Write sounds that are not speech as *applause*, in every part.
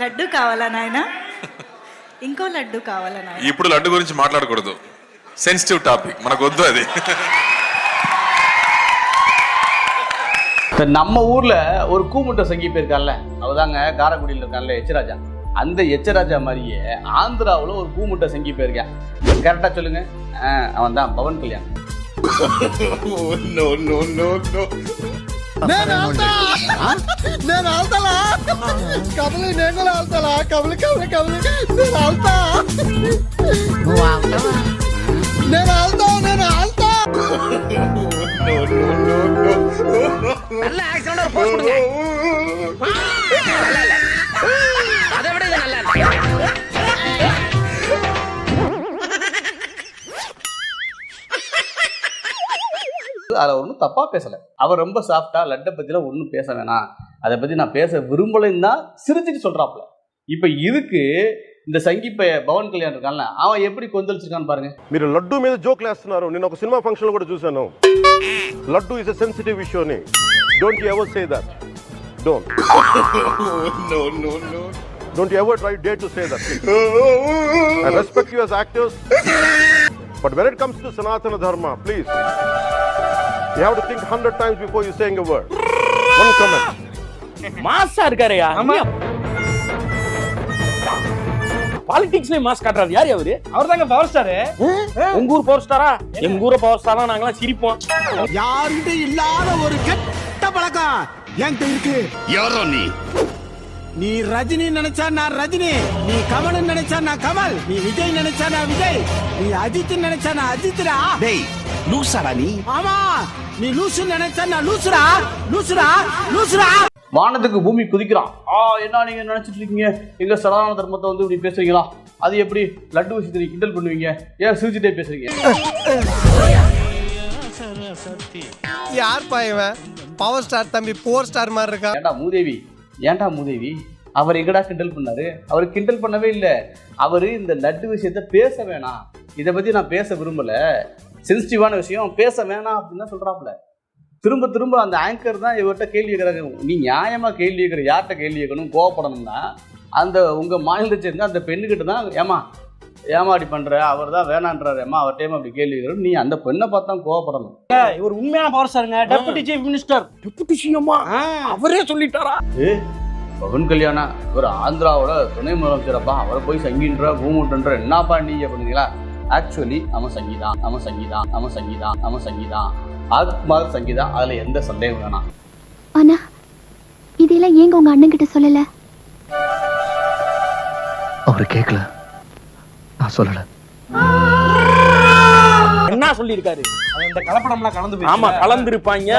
లడ్డు కావాలా నాయనా ఇంకో లడ్డు కావాలా నాయనా ఇప్పుడు లడ్డు గురించి మాట్లాడకూడదు సెన్సిటివ్ టాపిక్ మనకు వద్దు అది இப்ப நம்ம ஊர்ல ஒரு கூமுட்டை சங்கீப் இருக்கான்ல அவதாங்க காரைக்குடியில் இருக்கான்ல எச்சராஜா அந்த எச்சராஜா மாதிரியே ஆந்திராவுல ஒரு கூமுட்டை சங்கீப் இருக்கேன் கரெக்டா சொல்லுங்க அவன் தான் பவன் கல்யாண் *laughs* నేను ఆల్తా నేను ఆల్తాలా కబలి నేను కూడా ఆల్తాలా కబలి కబలి కబలి నేను ఆల్తా నువ్వు ఆల్తావా నేను ఆల్తా నేను ఆల్తా நல்ல ஆக்சிடென்ட் ஒரு போஸ்ட் கொடுங்க அதில் ஒன்றும் தப்பா பேசல அவர் ரொம்ப சாஃப்டா லட்டை பத்திலாம் ஒன்றும் பேச வேணாம் அதை பத்தி நான் பேச விரும்பலைன்னு தான் சிரிச்சிட்டு சொல்றாப்புல இப்போ இதுக்கு இந்த சங்கீப்ப பவன் கல்யாண் இருக்கான்ல அவன் எப்படி கொந்தளிச்சிருக்கான்னு பாருங்க మీరు లడ్డు మీద జోక్లు వేస్తున్నారు నేను ఒక సినిమా ఫంక్షన్ లో కూడా చూశాను laddu is a sensitive issue అని don't ever say that don't don't ever try day to say that I respect you as actors but when it comes to Sanatana Dharma please You have to think 100 times before you saying a word. One comment. மாஸா இருக்காருயா பாலிடிக்ஸ்ல mass காட்டுறாரு. யார் அவரு? அவர் தாங்க power star உங்க ஊர் power ஸ்டாரா எங்க ஊர் பவர் ஸ்டாரா நாங்க எல்லாம் சிரிப்போம். யாருகிட்ட இல்லாத ஒரு கெட்ட பழக்கம் என்கிட்ட இருக்கு. யாரோ நீ? நீ ரஜினி நினைச்சா நான் ரஜினி நீ கமல் நினைச்சா நான் கமல் நீ விஜய் நினைச்சா நான் விஜய் நீ அஜித் நினைச்சா நான் அஜித்ரா டேய் லூசாடா நீ. ஆமா நீ லூசு நினைச்சா நான் லூசுரா லூசுரா லூசுரா வானத்துக்கு பூமி குதிக்கிறான். ஆ என்ன நீங்க நினைச்சிட்டு இருக்கீங்க? எங்க சனாதன தர்மத்தை வந்து இப்படி பேசுறீங்களா? அது எப்படி லட்டு விஷயத்தை கிண்டல் பண்ணுவீங்க? ஏன் சிரிச்சுட்டே பேசுறீங்க? யார் இவன்? பவர் ஸ்டார் தம்பி போர் ஸ்டார் மாதிரி இருக்கா? ஏன்டா மூதேவி? ஏன்டா மூதேவி? அவர் எங்கடா கிண்டல் பண்ணாரு? அவர் கிண்டல் பண்ணவே இல்லை. அவரு இந்த லட்டு விஷயத்த பேச வேணாம். இதை பத்தி நான் பேச விரும்பல. சென்சிட்டிவான விஷயம். பேச வேணாம் அப்படின்னு தான் சொல்றாப்புல. திரும்ப திரும்ப அந்த ஆங்கர் தான் இவர்கிட்ட கேள்வி கேட்கறாங்க நீ நியாயமா கேள்வி கேட்குற யார்கிட்ட கேள்வி கேட்கணும் கோவப்படணும்னா அந்த உங்க மாநிலத்தை சேர்ந்த அந்த பெண்ணுகிட்ட தான் ஏமா ஏமாடி பண்ற? அவர் தான் வேணான்றாரு. ஏமா அவர் டைம் அப்படி கேள்வி கேட்கணும்? நீ அந்த பெண்ணை பார்த்தா கோவப்படணும். இவர் உண்மையான பவர் ஸ்டாருங்க டெபுட்டி சீஃப் மினிஸ்டர் டெபுட்டி சிஎம்மா அவரே சொல்லிட்டாரா? பவன் கல்யாணா? இவர் ஆந்திராவோட துணை முதலமைச்சரப்பா அவரை போய் சங்கின்ற பூமுட்டுன்ற என்னப்பா நீ அப்படிங்களா ஆக்சுவலி அவன் சங்கீதான் அவன் சங்கீதான் அவன் சங்கீதான் அவன் சங்கீதான் ஆத்மார் சங்கீதா அதுல எந்த சந்தேகம் வேணாம். ஆனா இதெல்லாம் ஏங்க உங்க அண்ணன் கிட்ட சொல்லல? அவரு கேட்கல நான் சொல்லல. என்ன சொல்லியிருக்காரு. இந்த கலப்படம்லாம் கலந்து ஆமா கலந்துருப்பாங்க.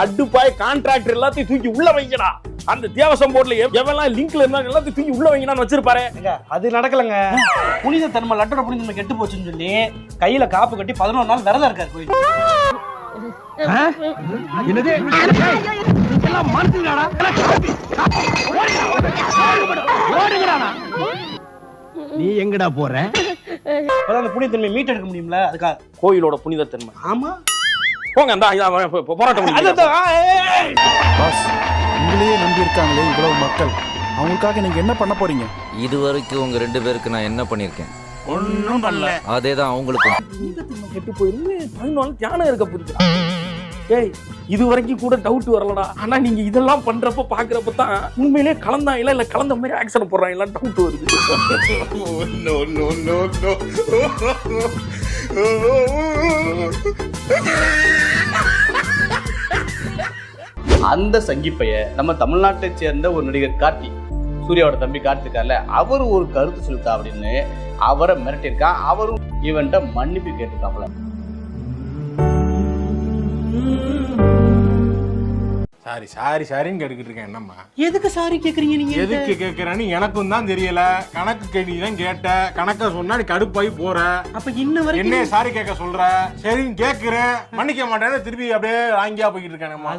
அடுப்பாய் கான்ட்ராக்டர் எல்லாத்தையும் தூக்கி உள்ள வைங்கடா. அந்த தேவசம் போர்ட்ல எவெல்லாம் லிங்க்ல இருந்தாங்க எல்லாத்தையும் தூக்கி உள்ள வைங்கடான்னு வச்சிருப்பாரு. அது நடக்கலங்க. புனித தன்மை லட்டோட புனித தன்மை கெட்டு போச்சுன்னு சொல்லி கையில காப்பு கட்டி பதினோரு நாள் விரதம் இருக்காரு கோயில் நீ எங்கடா போற? அந்த புனித தன்மை மீட் எடுக்க முடியும்ல அதுக்காக. கோயிலோட புனிதத்தன்மை. ஆமா. போங்க அந்த போராட்டம் இருக்காங்களே இவ்வளவு மக்கள்? அவங்களுக்காக நீங்க என்ன பண்ண போறீங்க? இது வரைக்கும் உங்க ரெண்டு பேருக்கு நான் என்ன பண்ணிருக்கேன் ஒன்னும் பண்ணல. அதே தான் அவங்களுக்கும் கெட்டு போயிருந்து பதினொரு நாள் தியானம் இருக்க போயிருக்கு ஏய் இது வரைக்கும் கூட டவுட் வரலடா. ஆனா நீங்க இதெல்லாம் பண்றப்ப பாக்குறப்ப தான் உண்மையிலே கலந்தாங்களா இல்ல கலந்த மாதிரி ஆக்சன் போடுறாங்களா டவுட் வருது. அந்த சங்கிப்பைய நம்ம தமிழ்நாட்டை சேர்ந்த ஒரு நடிகர் கார்த்தி சூர்யாவோட தம்பி கார்த்தி இருக்கார்ல அவர் ஒரு கருத்து சொல்லிட்டா அப்படின்னு அவரை மிரட்டியிருக்கான் அவரும் இவன்ட்ட மன்னிப்பு கேட்டிருக்காப்ல சாரி சாரி சாரின்னு கேட்டுக்கிட்டு இருக்கேன் என்னம்மா? எதுக்கு சாரி கேக்குறீங்க நீங்க எதுக்கு கேட்கறேன்னு எனக்கும் தான் தெரியல. கணக்கு கேள்வி தான் கேட்ட. கணக்க சொன்னா நீ கடுப்பாய் போற. அப்ப இன்ன வரைக்கும் என்ன சாரி கேட்க சொல்ற. சரின்னு கேட்கிறேன் மன்னிக்க மாட்டேன்னு திருப்பி அப்படியே வாங்கியா போய்கிட்டு இருக்கேன்மா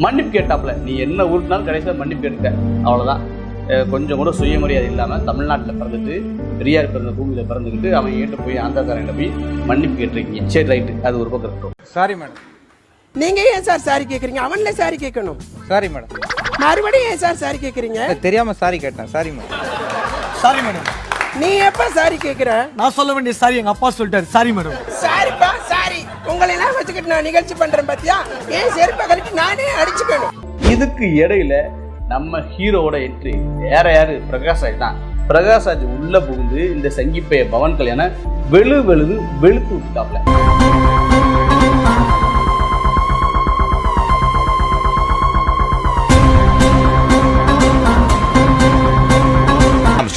மன்னிப்பு கேட்டாப்ல நீ என்ன உருட்டினாலும் கடைசியில் மன்னிப்பு கேட்டுட்ட. அவ்வளவுதான். அஹ் கொஞ்சம் கூட சுயமரியாதை இல்லாம தமிழ்நாட்டில் பிறந்துட்டு பெரியார் பிறந்த பூமியில பிறந்துக்கிட்டு அவன் ஏட்டு போய் ஆந்தாக்காரன் போய் மன்னிப்பு கேட்டிருக்கீங்க. சரி ரைட்டு. அது ஒரு பக்கம் இருக்கட்டும். Sorry madam. நீங்க ஏன் சார் சாரி கேக்குறீங்க? அவன்ல சாரி கேட்கணும். Sorry madam. மறுபடியும் ஏன் சார் சாரி கேக்குறீங்க? தெரியாம சாரி கேட்டேன். Sorry madam. Sorry madam. நீ எப்ப சாரி கேக்குற? நான் சொல்ல வேண்டிய சாரி எங்க அப்பா சொல்லிட்டாரு. Sorry madam. சாரிப்பா சாரி. உங்களை எல்லாம் வச்சுக்கிட்டு நான் நிகழ்ச்சி பண்றேன் பாத்தியா? ஏன் செருப்பை கழிச்சு நானே அடிச்சுக்கணும். இதுக்கு இடையில நம்ம ஹீரோவோட என்ட்ரி வேற யாரு? பிரகாஷ் ராஜ் தான். பிரகாஷ் ராஜ் உள்ள புகுந்து இந்த சங்கிப்பைய பவன் கல்யாண வெளு வெளுது வெளுத்து விட்டாப்ல.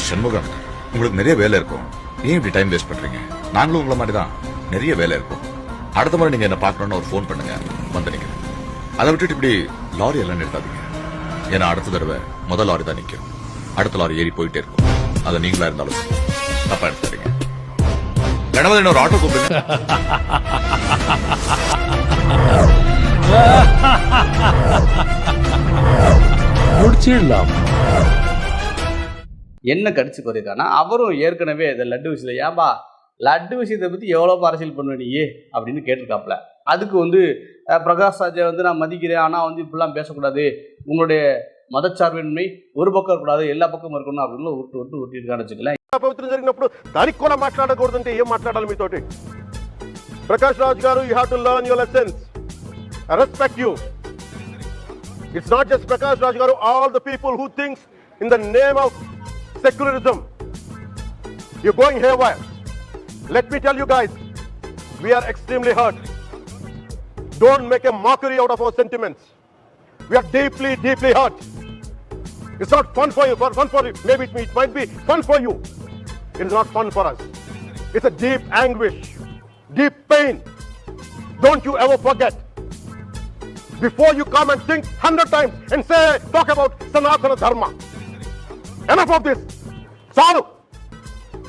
சண்முகம் உங்களுக்கு நிறைய வேலை இருக்கும். ஏன் இப்படி டைம் வேஸ்ட் பண்றீங்க? நாங்களும் உங்களை மாதிரி தான் நிறைய வேலை இருக்கும். அடுத்த முறை நீங்க என்ன பார்க்கணும்னு ஒரு ஃபோன் பண்ணுங்க. வந்து நிக்கிறேன். அதை விட்டுட்டு இப்படி லாரி எல்லாம் நிறுத்தாதீங்க. ஏன்னா அடுத்த தடவை முதல் லாரி தான் நிக்கும். அடுத்த லாரி ஏறி போயிட்டே இருக்கும். அது நீங்களா இருந்தாலும். தப்பா எடுத்துறீங்க கணவன் இன்னொரு ஆட்டோ கூப்பிடுங்க. முடிச்சிடலாம். என்ன கடிச்சு போயிருக்கானா அவரும் ஏற்கனவே இந்த லட்டு விஷயத்துல ஏன்பா லட்டு விஷயத்தை பத்தி எவ்வளவு அரசியல் பண்ணுவ நீ அப்படின்னு கேட்டிருக்காப்ல அதுக்கு வந்து அஹ், பிரகாஷ் ராஜை வந்து நான் மதிக்கிறேன் ஆனா வந்து இப்படிலாம் பேசக்கூடாது உங்களுடைய மதச்சார்பின்மை ஒரு பக்கம் இருக்கக்கூடாது எல்லா பக்கமும் இருக்கணும் அப்படின்னு விட்டு விட்டு விட்டுருக்கான்னு வச்சுக்கல పవిత్రం జరిగినప్పుడు దానికి కూడా మాట్లాడకూడదంటే ఏం మాట్లాడాలి మీతోటి ప్రకాష్ రాజ్ గారు you have to learn your lessons I respect you it's not just Prakash Raj గారు all the people who thinks in the name of secularism you going haywire Let me tell you guys, we are extremely hurt. Don't make a mockery out of our sentiments. We are deeply, deeply hurt. It's not fun for you, for fun for you. Maybe it, it might be fun for you. It is not fun for us. It's a deep anguish, deep pain. Don't you ever forget. Before you come and think hundred times and say, talk about Sanatana Dharma. Enough of this. Sorrow.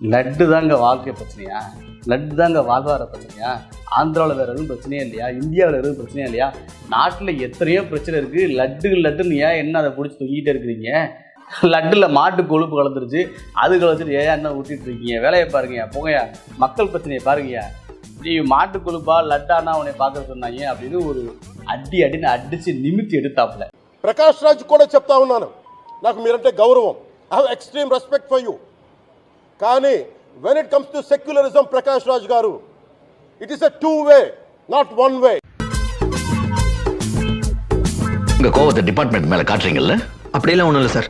Laddu தாங்க வாழ்க்கை பிரச்சனையா லட்டு தாங்க வாழ்வாதார பிரச்சனையா ஆந்திராவில் வேற எதுவும் பிரச்சனையே இல்லையா இந்தியாவில் எதுவும் பிரச்சனையா இல்லையா நாட்டில் எத்தனையோ பிரச்சனை இருக்கு லட்டு லட்டுன்னு ஏன் என்ன அதை பிடிச்சி தூக்கிட்டே இருக்கிறீங்க லட்டில் மாட்டு கொழுப்பு கலந்துருச்சு அது கலந்துட்டு ஏன் என்ன ஊட்டிட்டு இருக்கீங்க வேலையை பாருங்கய்யா போங்கய்யா மக்கள் பிரச்சனையை பாருங்கய்யா நீ மாட்டு கொழுப்பா லட்டானா உன்னை பார்க்க சொன்னாங்க அப்படின்னு ஒரு அடி அடின்னு அடிச்சு நிமித்தி எடுத்தாப்புல ప్రకాష్ రాజ్ కూడా చెప్తా ఉన్నాను నాకు మీరంటే గౌరవం I have extreme respect for you కానీ when it comes to secularism Prakash Raj గారు it is a two way not one way உங்க கோவத்தை டிபார்ட்மெண்ட் மேல காட்டுறீங்கல்ல அப்படியெல்லாம் ஒன்றும் இல்லை சார்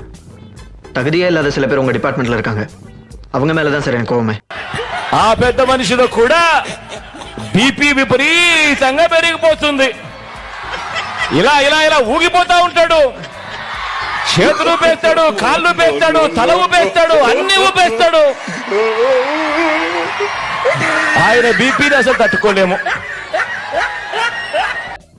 தகுதியே இல்லாத சில பேர் உங்கள் டிபார்ட்மெண்ட்டில் இருக்காங்க அவங்க மேலே தான் சார் எனக்கு கோவமே ఆ పెద్ద మనిషిలో కూడా బీపీ విపరీతంగా పెరిగిపోతుంది ఇలా ఇలా ఇలా ఊగిపోతా ఉంటాడు చేతులు పేస్తాడు కాళ్ళు పేస్తాడు తల ఊపేస్తాడు అన్ని ఊపేస్తాడు ఆయన బీపీని అసలు తట్టుకోలేము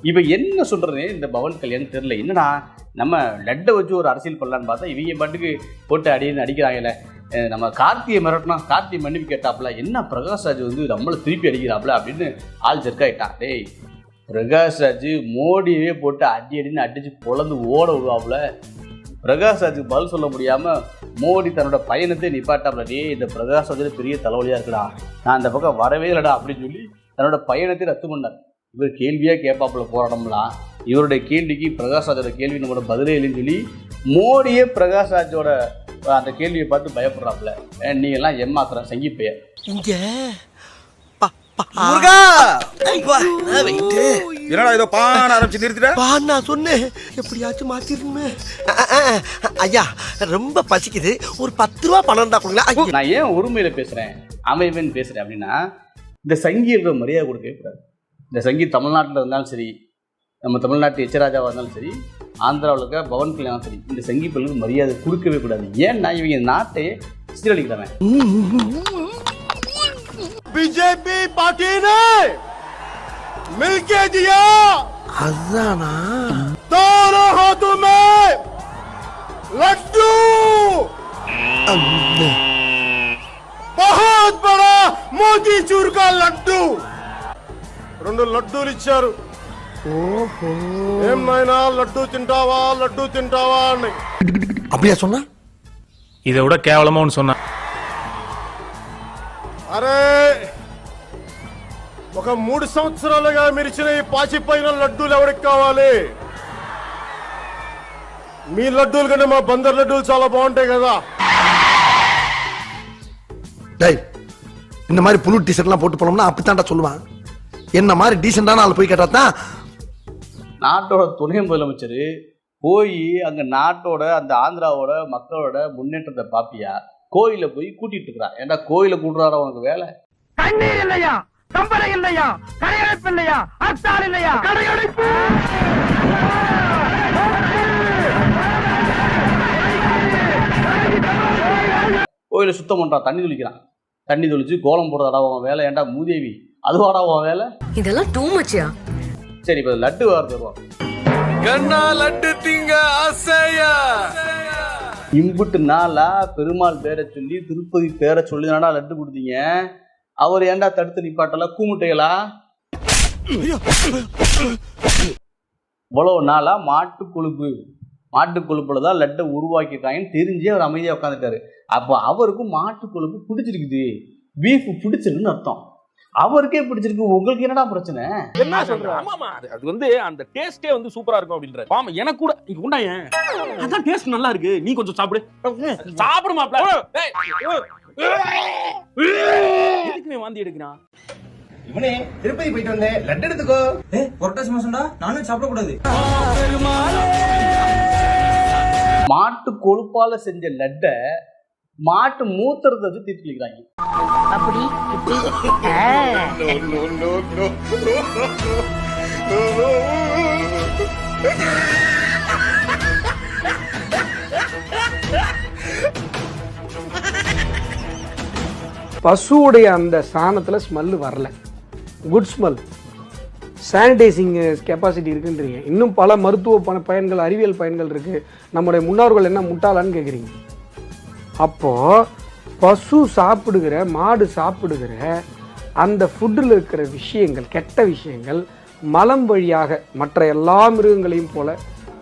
இப்போ என்ன சொல்றது இந்த பவன் கல்யாணம் தெரியல என்னடா நம்ம லட்டை வச்சு ஒரு அரசியல் பண்ணலான்னு பார்த்தா இவங்க பாட்டுக்கு போட்டு அடின்னு அடிக்கிறாங்கல்ல அஹ் நம்ம கார்த்தியை மிரட்டினா கார்த்தி மன்னிப்பு கேட்டாப்புல என்ன பிரகாஷ் ராஜ் வந்து நம்மளை திருப்பி அடிக்கிறாப்புல அப்படின்னு ஆள் ஜெர்க்காயிட்டான் டேய் பிரகாஷ் ராஜ் மோடியவே போட்டு அடி அடின்னு அடிச்சு பொழந்து ஓட விடுவாப்புல பிரகாஷ் ராஜுக்கு பதில் சொல்ல முடியாமல் மோடி தன்னோட பயணத்தை நிப்பாட்டாப்ல டேய் இந்த பிரகாஷ்ராஜில் பெரிய தலைவலியாக இருக்குடா. நான் அந்த பக்கம் வரவே இல்லைடா அப்படின்னு சொல்லி தன்னோட பயணத்தை ரத்து பண்ணார். இவர் கேள்வியாக கேட்பாப்புல போராடம்லாம் இவருடைய கேள்விக்கு பிரகாஷ் ராஜோட கேள்வி நம்மளோட பதிலே இல்லைன்னு சொல்லி மோடியே பிரகாஷ் ராஜோட அந்த கேள்வியை பார்த்து பயப்படுறாப்புல. நீங்கள்லாம் எம்மாத்திரம் சங்கி பெயர் முருகா! வெயிட்டு. என்னடா ஏதோ பான ஆரம்பிச்சு நிறுத்திட்ட? பா நான் சொன்னேன். எப்படியாச்சும் மாத்திருமே ஐயா ரொம்ப பசிக்குது. ஒரு பத்து ரூபா பணம் இருந்தா கொடுங்களா நான் ஏன் ஒருமையில பேசுறேன்? அவன் இவன் பேசுறேன் அப்படின்னா இந்த சங்கிகளுக்கு மரியாதை கொடுக்கவே கூடாது இந்த சங்கி தமிழ்நாட்டில் இருந்தாலும் சரி நம்ம தமிழ்நாட்டு எச்சராஜாவாக இருந்தாலும் சரி ஆந்திராவில் இருக்க பவன் கல்யாணம் சரி இந்த சங்கி மரியாதை கொடுக்கவே கூடாது. ஏன்னா இவங்க நாட்டையே சீரழிக்கிறவன் பிஜேபி பார்ட்டின்னு மில்கே ஜியா அதானா தாரோ ஹாத்துமே லட்டு బహుత్ బడా మోతీ చూర్ కా లడ్డు రెండు లడ్డూలు ఇచ్చారు ఏం నాయనా లడ్డు తింటావా లడ్డు తింటావా అని అప్పుడు சொன்னா இதை விட கேவலமா ஒன்று சொன்னா అరే ఒక మూడు సంవత్సరాలుగా మీరు ఇచ్చిన ఈ పాచిపోయిన లడ్డూలు ఎవరికి కావాలి మీ లడ్డూలు కంటే మా బందర్ లడ్డూలు చాలా బాగుంటాయి కదా டேய் இந்த மாதிரி புழு டிஷர்ட்லாம் போட்டு போனோம்னா அப்படித்தான்டா சொல்லுவான் என்ன மாதிரி டீசெண்டான ஆள் போய் கேட்டா தான் நாட்டோட துணை முதலமைச்சர் போய் அங்க நாட்டோட அந்த ஆந்திராவோட மக்களோட முன்னேற்றத்தை பாப்பியா கோயில போய் கூட்டிட்டு இருக்கிறான். ஏன்டா கோயில கூட்டுறாரா உனக்கு வேலை? கண்ணீர் இல்லையா? கம்பளை இல்லையா? கடையடைப்பு இல்லையா? அத்தால் இல்லையா? கடையடைப்பு கோயில சுத்தம் பண்றான் தண்ணி தெளிக்கிறான். தண்ணி தெளிச்சு கோலம் போடுறதா உன் வேலை. ஏன்டா மூதேவி அதுவாடா உன் வேலை? இதெல்லாம் டூ மச்சியா சரி இப்ப லட்டு வேறு தருவோம் இம்புட்டு நாளா பெருமாள் பேரை சொல்லி திருப்பதி பேரை சொல்லி தானடா லட்டு கொடுத்தீங்க? அவர் ஏன்டா தடுத்து நிப்பாட்டல? கூமுட்டைகளா இவ்வளவு நாளா மாட்டு கொழுப்பு மாட்டு கொழுப்புல தான் லட்டை உருவாக்கிட்டாங்கன்னு தெரிஞ்சே அவர் அமைதியாக உட்காந்துட்டாரு அப்போ அவருக்கும் மாட்டு கொழுப்பு பிடிச்சிருக்குது. பீஃப் பிடிச்சிருக்குன்னு அர்த்தம். அவருக்கே பிடிச்சிருக்கு. உங்களுக்கு என்னடா பிரச்சனை? என்ன சொல்ற? ஆமாமா. அது அது வந்து அந்த டேஸ்டே வந்து சூப்பரா இருக்கும் அப்படின்ற ஆமா எனக்கு கூட இங்க உண்டாயேன் அதான் டேஸ்ட் நல்லா இருக்கு. நீ கொஞ்சம் சாப்பிடு. சாப்பிடு மாப்ள. எதுக்கு நீ வாந்தி எடுக்கிறான்? இவனே திருப்பதி போயிட்டு வந்தேன் லட்டு எடுத்துக்கோ. புரட்டாசி மாசம்டா. நானும் சாப்பிடக்கூடாது. மாட்டு கொழுப்பால செஞ்ச லட்டை மாட்டு மூத்திரத்தை வச்சு தீர்த்து வைக்கிறாங்க அப்படி பசுவுடைய அந்த சாணத்தில் ஸ்மெல் வரல. குட் ஸ்மெல் சானிடைசிங் கெப்பாசிட்டி இருக்குன்றீங்க. இன்னும் பல மருத்துவ பண பயன்கள் அறிவியல் பயன்கள் இருக்குது நம்முடைய முன்னோர்கள் என்ன முட்டாளான்னு கேட்குறீங்க அப்போது பசு சாப்பிடுகிற மாடு சாப்பிடுகிற அந்த ஃபுட்டில் இருக்கிற விஷயங்கள் கெட்ட விஷயங்கள் மலம் வழியாக மற்ற எல்லா மிருகங்களையும் போல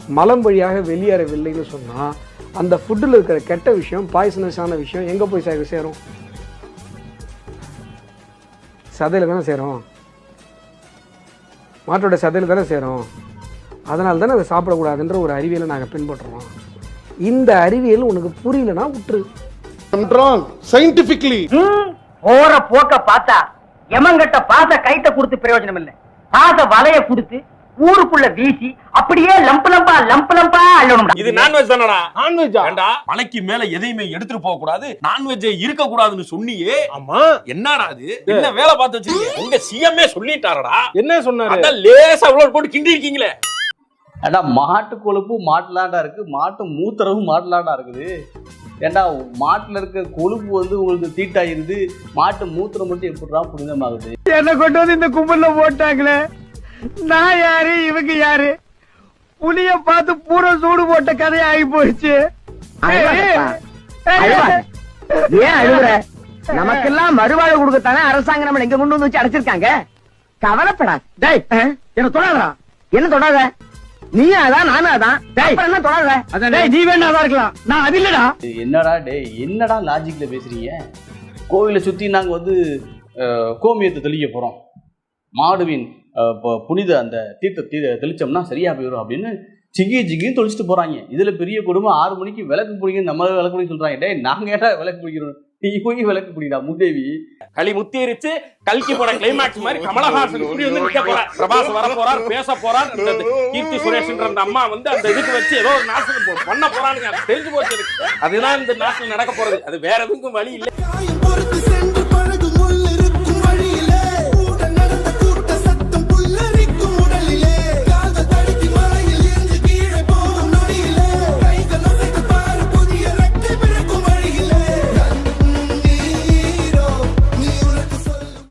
மலம் வழியாக வெளியேறவில்லைன்னு சொன்னால் அந்த ஃபுட்டில் இருக்கிற கெட்ட விஷயம் பாய்சனஸான விஷயம் எங்கே போய் சே சேரும்? சதையில் தானே சேரும்? மாட்டோட சதையில் தானே சேரும்? அதனால தானே அதை சாப்பிடக்கூடாதுன்ற ஒரு அறிவியலை நாங்கள் பின்பற்றுறோம். இந்த அறிவியல் உனக்கு புரியலன்னா விட்டுரு சயின்டிபிக்லி போற போக்க பார்த்தா எமங்கிட்ட பாச கைட்ட கொடுத்து பிரயோஜனம் இல்ல. பாச வலைய கொடுத்து ஊருக்குள்ள வீசி அப்படியே லம்பு லம்பா லம்பு லம்பா அள்ளணும். இது நான்வெஜ் தானடா? நான்வெஜ்ஜா ஏண்டா? மலைக்கு மேல எதையுமே எடுத்துட்டு போக கூடாது நான்வெஜ் இருக்க கூடாதுன்னு சொன்னியே. ஆமா. என்னடா அது? என்ன வேலை பார்த்து வச்சிருக்கீங்க? உங்க சிஎம்ஏ சொல்லிட்டாரடா. என்ன சொன்னாரு? அதான் லேசா அவ்வளவு போட்டு கிண்டி இருக்கீங்களே. ஏண்டா மாட்டு கொழுப்பு மாட்டுலாண்டா இருக்கு. மாட்டு மூத்திரமும் மாட்டுலாண்டா இருக்குது. ஏண்டா மாட்டுல இருக்க கொழுப்பு வந்து உங்களுக்கு தீட்டாயிருது? மாட்டு மூத்திரம் மட்டும் எப்படிதான் புனிதமாகுது? என்ன கொண்டு வந்து இந்த கும்பல்ல போட்டாங்களே? நான் யாரு? இவங்க யாரு? புலிய பார்த்து பூரா சூடு போட்ட கதை ஆகி போயிடுச்சு ஏன் அழுகுற நமக்கெல்லாம் மறுவாழ்வு கொடுக்கத்தானே அரசாங்கம் நம்ம எங்க கொண்டு வந்து வச்சு அடைச்சிருக்காங்க? கவலைப்படா. டேய் என்ன தொடாதடா. என்ன தொடாத? நீ அதான் நானும் அதான் டேய் என்ன தொடாத டேய் நீ வேணா இருக்கலாம். நான் அது இல்லடா. என்னடா டேய் என்னடா லாஜிக்ல பேசுறீங்க? கோவிலை சுத்தி நாங்க வந்து கோமியத்தை தெளிக்க போறோம். மாடுவின் புனித அந்த தீர்த்த தீ தெளிச்சோம்னா சரியா போயிடும் அப்படின்னு ஜிகி ஜிகின்னு தொளிச்சிட்டு போறாங்க. இதுல பெரிய கொடுமை ஆறு மணிக்கு விளக்கு பிடிக்கும் நம்ம விளக்கு பிடிக்க சொல்றாங்க. டேய் நாங்க ஏடா விளக்கு பிடிக்கிறோம் போய் விளக்கு பிடிடா முத்தேவி களி முத்திருச்சு கல்கி போற கிளைமேக்ஸ் மாதிரி கமலஹாசன் இப்படி வந்து நிக்க போறார். பிரபாஸ் வர போறார் பேச போறார். இந்த கீர்த்தி சுரேஷ்ன்ற அந்த அம்மா வந்து அந்த இதுக்கு வச்சு ஏதோ ஒரு நாசனம் போ- பண்ண போறானுங்க. அது தெரிஞ்சு போச்சு. அதுதான் இந்த நாட்டில் நடக்க போறது. அது வேற எதுக்கும் வழி இல்லை.